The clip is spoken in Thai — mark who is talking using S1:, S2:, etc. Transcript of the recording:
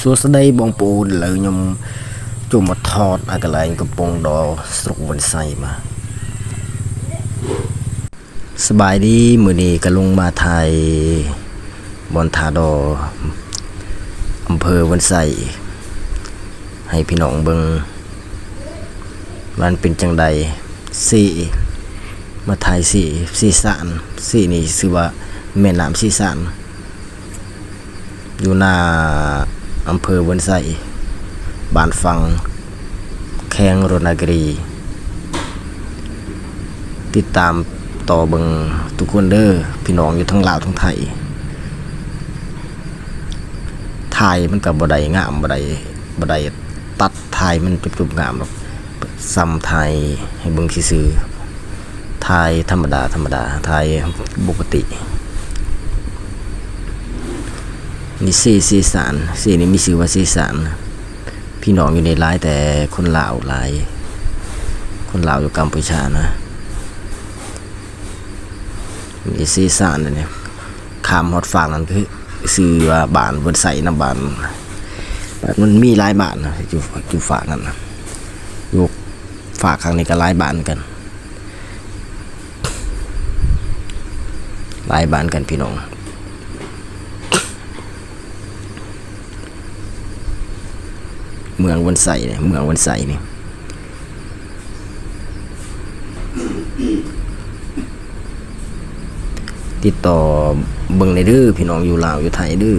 S1: សួស្តីបងប្អូនឥឡូវខ្ញុំចូលមកថតអាកន្លែងកំពង់ដរស្រុកវិនស័យបាទសบายดีมื้อนี้ក៏លងមកថៃបនថាដរអំភើវិនស័យให้พี่น้องเบิ่งมันเป็นจังใดสีมาถ่ายสีสีสานสีนี่ชื่อว่าแม่น้ำสีสาน อยู่หน้า อำเภอวนไซบ้านฟัง แข้งรณกรี ติดตามต่อเบิงทุกคนเด้อพี่น้องอยู่ทั้งลาวทั้งไทยถ่ายมันกับบ่ได้งามบ่ได้บ่ได้ตัดถ่ายมันจุบๆงามหรอกซ้ำถ่ายให้เบิ่งซื่อๆถ่ายธรรมดาธรรมดาถ่ายปกติ นี่สีสีสานสีนี่มีชื่อว่าสีสานพี่น้องอยู่ในร้ายแต่คนลาวหลาย คนลาวอยู่กัมพูชานะมีสีสานเนี่ยขามฮอดฝั่งนั่นคือชื่อว่าบานบนใส่น้ำบานบานมันมีหลายบานนะอยู่อยู่ฝั่งนั้นนะอยู่ฝากข้างนี้ก็หลายบานกันหลายบานกันพี่น้อง เมืองวันใสเนี่ยเมืองวันใสนี่ติดต่อเบิ่งในดื้อพี่น้องอยู่ลาวอยู่ไทยดื้อ